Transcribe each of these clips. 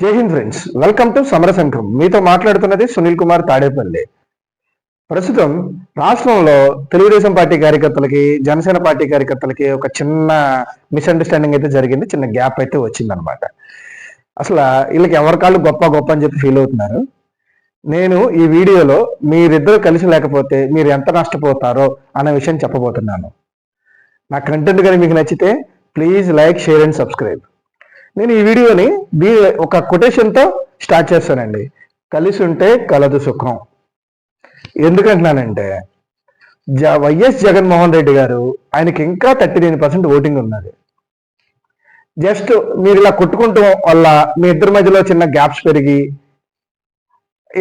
Jai Hind friends. Welcome to Samarashankham. మీతో మాట్లాడుతున్నది సునీల్ కుమార్ తాడేపల్లి. ప్రస్తుతం రాష్ట్రంలో తెలుగుదేశం పార్టీ కార్యకర్తలకి జనసేన పార్టీ కార్యకర్తలకి ఒక చిన్న మిస్అండర్స్టాండింగ్ అయితే జరిగింది. చిన్న గ్యాప్ అయితే వచ్చిందనమాట. అసలు వీళ్ళకి ఎవరి కాళ్ళు గొప్ప గొప్ప అని చెప్పి ఫీల్ అవుతున్నారు. నేను ఈ వీడియోలో మీరిద్దరు కలిసి లేకపోతే మీరు ఎంత నష్టపోతారో అనే విషయం చెప్పబోతున్నాను. నా కంటెంట్ కానీ మీకు నచ్చితే please like share and subscribe నేను ఈ వీడియోని దీ ఒక కొటేషన్తో స్టార్ట్ చేస్తానండి. కలిసి ఉంటే కలదు సుఖం. ఎందుకంటున్నానంటే జ వైఎస్ జగన్మోహన్ రెడ్డి గారు ఆయనకి ఇంకా థర్టీ నైన్ పర్సెంట్ ఓటింగ్ ఉన్నది. జస్ట్ మీరు ఇలా కొట్టుకుంటాం వల్ల మీ ఇద్దరి మధ్యలో చిన్న గ్యాప్స్ పెరిగి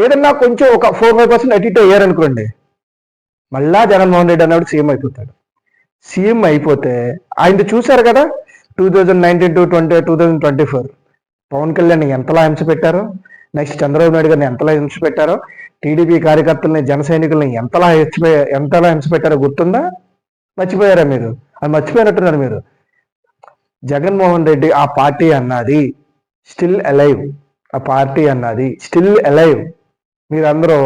ఏదన్నా కొంచెం ఒక ఫోర్ ఫైవ్ పర్సెంట్ అటు ఇటు అయ్యారనుకోండి మళ్ళా జగన్మోహన్ రెడ్డి అన్నప్పుడు సీఎం అయిపోతాడు. సీఎం అయిపోతే ఆయన చూశారు కదా two thousand nineteen to twenty two thousand twenty four Pawan Kalyan ఎంతలా హింస పెట్టారో నెక్స్ట్ చంద్రబాబు నాయుడు గారిని ఎంతలా హింస పెట్టారో టీడీపీ కార్యకర్తల్ని జన సైనికుల్ని ఎంతలా హింస ఎంతలా హింస పెట్టారో గుర్తుందా? మర్చిపోయారా మీరు? అది మర్చిపోయినట్టున్నారు మీరు. జగన్మోహన్ రెడ్డి ఆ పార్టీ అన్నది స్టిల్ అలైవ్. ఆ పార్టీ అన్నది స్టిల్ అలైవ్. మీరందరూ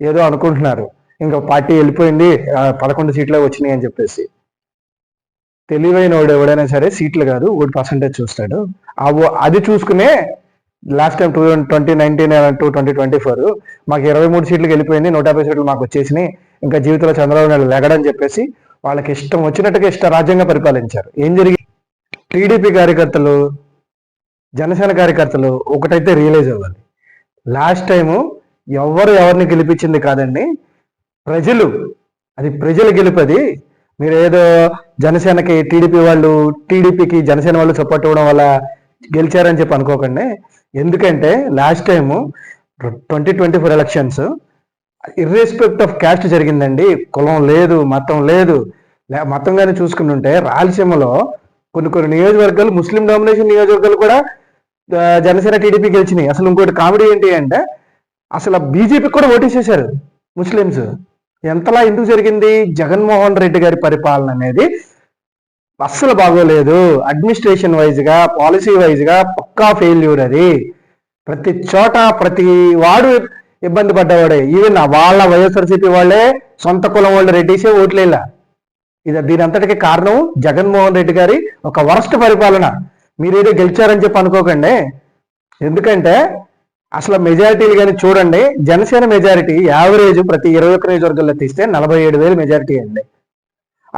ఏదో అనుకుంటున్నారు. ఇంకా పార్టీ వెళ్ళిపోయింది పదకొండు సీట్లే వచ్చినాయి అని చెప్పేసి. తెలివైన వాడు ఎవడైనా సరే సీట్లు కాదు ఓటు పర్సంటేజ్ చూస్తాడు. ఆ అది చూసుకునే last time two twenty nineteen two twenty twenty four మాకు ఇరవై మూడు సీట్లకు వెళ్ళిపోయింది నూట యాభై సీట్లు మాకు వచ్చేసినాయి. ఇంకా జీవితంలో చంద్రబాబు నాయుడు లెగడని చెప్పేసి వాళ్ళకి ఇష్టం వచ్చినట్టుగా ఇష్ట రాజ్యంగా పరిపాలించారు. ఏం జరిగింది? టీడీపీ కార్యకర్తలు జనసేన కార్యకర్తలు ఒకటైతే రియలైజ్ అవ్వాలి. లాస్ట్ టైము ఎవరు ఎవరిని గెలిపించింది కాదండి ప్రజలు అది ప్రజలు గెలుపది మీరు ఏదో జనసేనకి టీడీపీ వాళ్ళు టీడీపీకి జనసేన వాళ్ళు సపోర్ట్ ఇవ్వడం వల్ల గెలిచారని చెప్పి అనుకోకండి. ఎందుకంటే last time twenty twenty four elections irrespective of caste జరిగిందండి. కులం లేదు మతం లేదు. మతం కానీ చూసుకుని ఉంటే రాయలసీమలో కొన్ని కొన్ని నియోజకవర్గాలు ముస్లిం డామినేషన్ నియోజకవర్గాలు కూడా జనసేన టీడీపీ గెలిచినాయి. అసలు ఇంకోటి కామెడీ ఏంటి అంటే అసలు బీజేపీకి కూడా ఓటేసేశారు ముస్లిమ్స్. ఎంతలా ఎందుకు జరిగింది? జగన్మోహన్ రెడ్డి గారి పరిపాలన అనేది అస్సలు బాగోలేదు. అడ్మినిస్ట్రేషన్ వైజ్గా పాలసీ వైజ్గా పక్కా ఫెయిల్యూర్ అది. ప్రతి చోట ప్రతి వాడు ఇబ్బంది పడ్డవాడే. ఈవెన్ వాళ్ళ వైఎస్ఆర్సీపీ వాళ్ళే సొంత కులం వాళ్ళు రెడ్డిసే ఓట్లేలా. ఇది దీని అంతటికి కారణం జగన్మోహన్ రెడ్డి గారి ఒక వరస్ట్ పరిపాలన. మీరు ఏదో గెలిచారని చెప్పి అనుకోకండి. ఎందుకంటే అసలు మెజారిటీలు కానీ చూడండి జనసేన మెజారిటీ యావరేజ్ ప్రతి ఇరవై ఒక్క నియోజకవర్గాల్లో తీస్తే నలభై ఏడు వేలు మెజారిటీ అండి.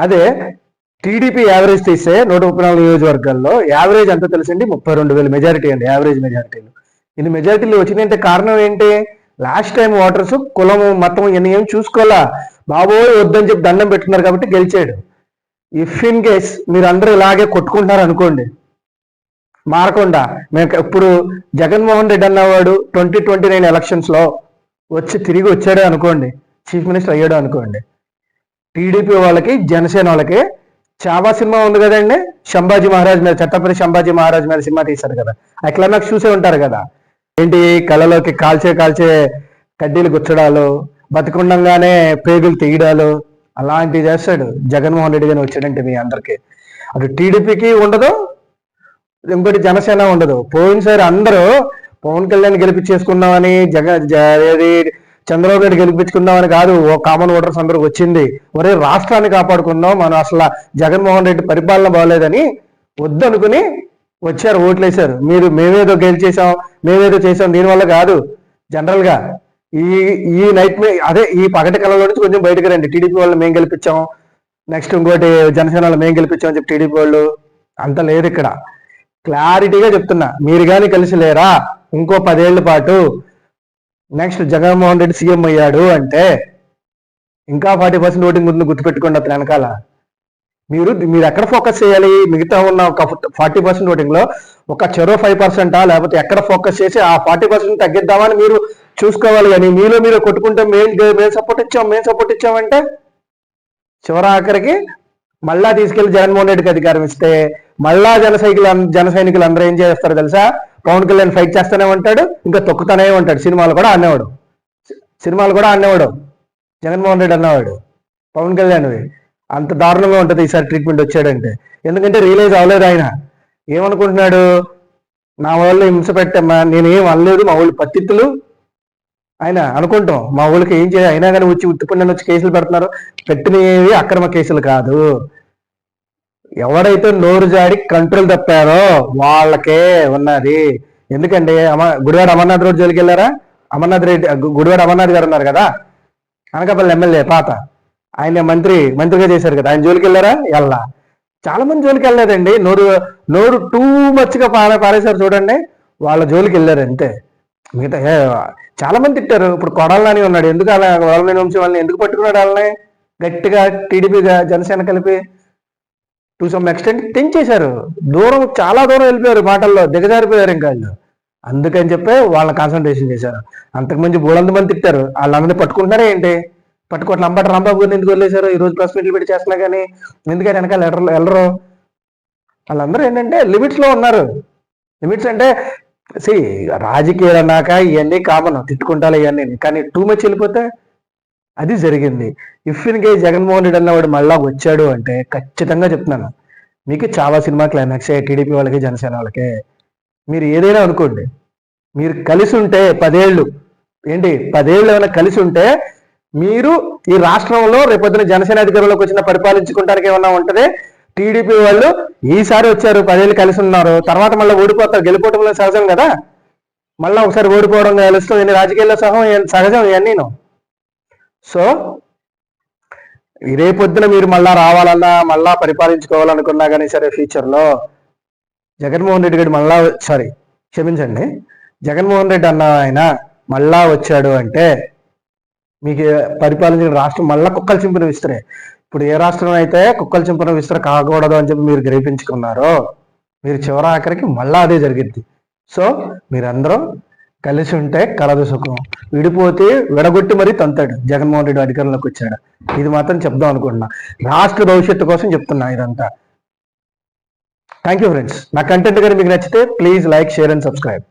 అదే టీడీపీ యావరేజ్ తీస్తే నూట ముప్పై నాలుగు నియోజకవర్గాల్లో యావరేజ్ ఎంత తెలుసండి ముప్పై రెండు వేలు మెజారిటీ అండి యావరేజ్ మెజారిటీలు. ఇది మెజారిటీలు వచ్చినాయంటే కారణం ఏంటి? లాస్ట్ టైం ఓటర్స్ కులము మతం ఇవన్నీ ఏం చూసుకోవాలా? బాబోయ్ వద్దని చెప్పి దండం పెట్టుకున్నారు కాబట్టి గెలిచాడు. ఇఫ్ ఇన్ కేస్ మీరు అందరూ ఇలాగే కొట్టుకుంటున్నారు అనుకోండి మారకుండా మేము ఇప్పుడు జగన్మోహన్ రెడ్డి అన్నవాడు ట్వంటీ ట్వంటీ నైన్ ఎలక్షన్స్లో వచ్చి తిరిగి వచ్చాడు అనుకోండి చీఫ్ మినిస్టర్ అయ్యాడు అనుకోండి టీడీపీ వాళ్ళకి జనసేన వాళ్ళకి చావా సినిమా ఉంది కదండి శంభాజీ మహారాజ్ మీద చట్టపతి శంభాజీ మహారాజ్ మీద సినిమా తీశారు కదా ఆ క్లైమాక్స్ చూసే ఉంటారు కదా. ఏంటి కళ్ళలోకి కాల్చే కాల్చే కడ్డీలు గుచ్చడాలు బతికుండంగానే పేగులు తీయడాలు అలాంటివి చేస్తాడు జగన్మోహన్ రెడ్డి గారిని వచ్చాడంటే మీ అందరికీ. అటు టీడీపీకి ఉండదు ఇంకోటి జనసేన ఉండదు. పోయినసారి అందరూ పవన్ కళ్యాణ్ గెలిపించేసుకుందామని జగన్ జ- చంద్రబాబు నాయుడు గెలిపించుకుందామని కాదు ఓ కామన్ ఓటర్స్ అందరూ వచ్చింది. ఒరే రాష్ట్రాన్ని కాపాడుకుందాం మనం అసలు జగన్మోహన్ రెడ్డి పరిపాలన బాగలేదని వద్దనుకుని వచ్చారు ఓట్లేశారు. మీరు మేమేదో గెలిచేసాం మేమేదో చేసాం దీనివల్ల కాదు. జనరల్గా ఈ ఈ నైట్ మే అదే ఈ పగటి కళలో నుంచి కొంచెం బయటకు రండి. టీడీపీ వాళ్ళు మేము గెలిపించాం. నెక్స్ట్ ఇంకోటి జనసేన వాళ్ళు మేము గెలిపించాం అని చెప్పి టీడీపీ వాళ్ళు అంత లేదు ఇక్కడ. క్లారిటీగా చెప్తున్నా. మీరు కానీ కలిసి లేరా? ఇంకో పదేళ్ళ పాటు నెక్స్ట్ జగన్మోహన్ రెడ్డి సీఎం అయ్యాడు అంటే ఇంకా ఫార్టీ పర్సెంట్ ఓటింగ్ ఉంది గుర్తుపెట్టుకోండి అతని వెనకాల. మీరు మీరు ఎక్కడ ఫోకస్ చేయాలి? మిగతా ఉన్న ఒక ఫార్టీ పర్సెంట్ ఓటింగ్లో ఒక చెరో ఫైవ్ పర్సెంటా? లేకపోతే ఎక్కడ ఫోకస్ చేసి ఆ ఫార్టీ పర్సెంట్ తగ్గిద్దామని మీరు చూసుకోవాలి కానీ మీలో మీరు కొట్టుకుంటే మేము మేము సపోర్ట్ ఇచ్చాం మేము సపోర్ట్ ఇచ్చామంటే చివరి ఆఖరికి మళ్ళా తీసుకెళ్ళి జగన్మోహన్ రెడ్డికి అధికారం ఇస్తే మళ్ళా జన సైకిల్ జన సైనికులు అందరూ ఏం చేస్తారు తెలుసా? పవన్ కళ్యాణ్ ఫైట్ చేస్తూనే ఉంటాడు ఇంకా తొక్కుతానే ఉంటాడు. సినిమాలు కూడా ఆడినవాడు. సినిమాలు కూడా ఆడినవాడు. జగన్మోహన్ రెడ్డి అన్నవాడు. పవన్ కళ్యాణ్వి. అంత దారుణంగా ఉంటుంది ఈసారి ట్రీట్మెంట్ వచ్చాడంటే. ఎందుకంటే రియలైజ్ అవ్వలేదు ఆయన. ఏమనుకుంటున్నాడు? నా వాళ్ళు హింస పెట్టమ్మా నేనేం అనలేదు మా వాళ్ళు పత్తిత్తులు. ఆయన అనుకుంటాం మా ఊళ్ళకి ఏం చేయాలి? అయినా కానీ వచ్చి ఉత్తిపండి వచ్చి కేసులు పెడుతున్నారు. పెట్టినవి అక్రమ కేసులు కాదు. ఎవరైతే నోరు జాడి కంట్రోల్ తప్పారో వాళ్ళకే ఉన్నది. ఎందుకంటే అమ గుడివాడ అమర్నాథ్ రోడ్ జోలికి వెళ్ళారా? అమర్నాథ్ రెడ్డి గుడివాడ అమర్నాథ్ గారు ఉన్నారు కదా? అనకాపల్లి ఎమ్మెల్యే పాత. ఆయన మంత్రి మంత్రిగా చేశారు కదా. ఆయన జోలికి వెళ్ళారా? వెళ్ళా చాలా మంది జోలికి వెళ్ళలేదండి. నోరు నోరు టూ మచ్గా పార పారేశారు చూడండి. వాళ్ళ జోలికి వెళ్ళారు అంతే. మిగతా చాలా మంది తిట్టారు. ఇప్పుడు కొడాలని ఉన్నాడు. ఎందుకు అలా వాళ్ళని వంశీ వాళ్ళని ఎందుకు పట్టుకున్నాడు వాళ్ళని? గట్టిగా టీడీపీగా జనసేన కలిపి టు సమ్ ఎక్స్టెంట్ తెంచేశారు. దూరం చాలా దూరం వెళ్ళిపోయారు మాటల్లో దిగజారిపోయారు ఇంకా వాళ్ళు. అందుకని చెప్పి వాళ్ళ కాన్సన్ట్రేషన్ చేశారు. అంతకుమంది మూడంత మంది తిట్టారు. వాళ్ళందరినీ పట్టుకుంటున్నారా ఏంటి? పట్టుకోవట్ల. అంబటి రాంబాబు గారిని ఎందుకు వదిలేశారు? ఈ రోజు ప్రెస్ మీట్లు పెట్టి చేస్తున్నా కానీ ఎందుకని వెనకాల ఎడరు వెళ్ళరు వాళ్ళందరూ ఏంటంటే లిమిట్స్లో ఉన్నారు. లిమిట్స్ అంటే సి రాజకీయాలు అన్నాక ఇవన్నీ కామన్. తిట్టుకుంటారు ఇవన్నీ. కానీ టూ మచ్ వెళ్ళిపోతే అది జరిగింది. If in case Jaganmohan Reddy అన్నవాడు మళ్ళా వచ్చాడు అంటే ఖచ్చితంగా చెప్తున్నాను. మీకు చాలా సినిమా క్లైమాక్స్ టీడీపీ వాళ్ళకి జనసేన వాళ్ళకి. మీరు ఏదైనా అనుకోండి. మీరు కలిసి ఉంటే పదేళ్ళు. ఏంటి? పదేళ్ళు ఏమైనా కలిసి ఉంటే మీరు ఈ రాష్ట్రంలో రేపొద్దున జనసేన అధికారంలోకి వచ్చిన పరిపాలించుకుంటానికి ఏమన్నా ఉంటది? టీడీపీ వాళ్ళు ఈసారి వచ్చారు పదేళ్ళు కలిసి ఉన్నారు. తర్వాత మళ్ళీ ఓడిపోతారు. గెలిపోవటంలో సహజం కదా. మళ్ళీ ఒకసారి ఓడిపోవడం గెలుస్తాం రాజకీయాల్లో సహం ఇవన్నీ సహజం ఇవన్నీ సో ఈ రేపొద్దున మీరు మళ్ళా రావాలన్నా మళ్ళా పరిపాలించుకోవాలనుకున్నా కానీ సరే ఫ్యూచర్లో జగన్మోహన్ రెడ్డి గారు మళ్ళా సారీ క్షమించండి. జగన్మోహన్ రెడ్డి అన్న ఆయన మళ్ళా వచ్చాడు అంటే మీకు పరిపాలించిన రాష్ట్రం మళ్ళా కుక్కల చింపిన విస్తరే ఇప్పుడు ఏ రాష్ట్రం అయితే కుక్కల చింపిన విస్తర కాకూడదు అని చెప్పి మీరు గ్రహించుకున్నారో మీరు చివరి ఆఖరికి మళ్ళా అదే జరిగింది సో మీరందరూ కలిసి ఉంటే కలదు సుఖం. విడిపోతే విడగొట్టి మరీ తంతాడు. జగన్మోహన్ రెడ్డి అధికారంలోకి వచ్చాడు. ఇది మాత్రం చెప్దాం అనుకుంటున్నా. రాష్ట్ర భవిష్యత్తు కోసం చెప్తున్నా ఇదంతా. థ్యాంక్ యూ ఫ్రెండ్స్ నా కంటెంట్ కానీ మీకు నచ్చితే please like share and subscribe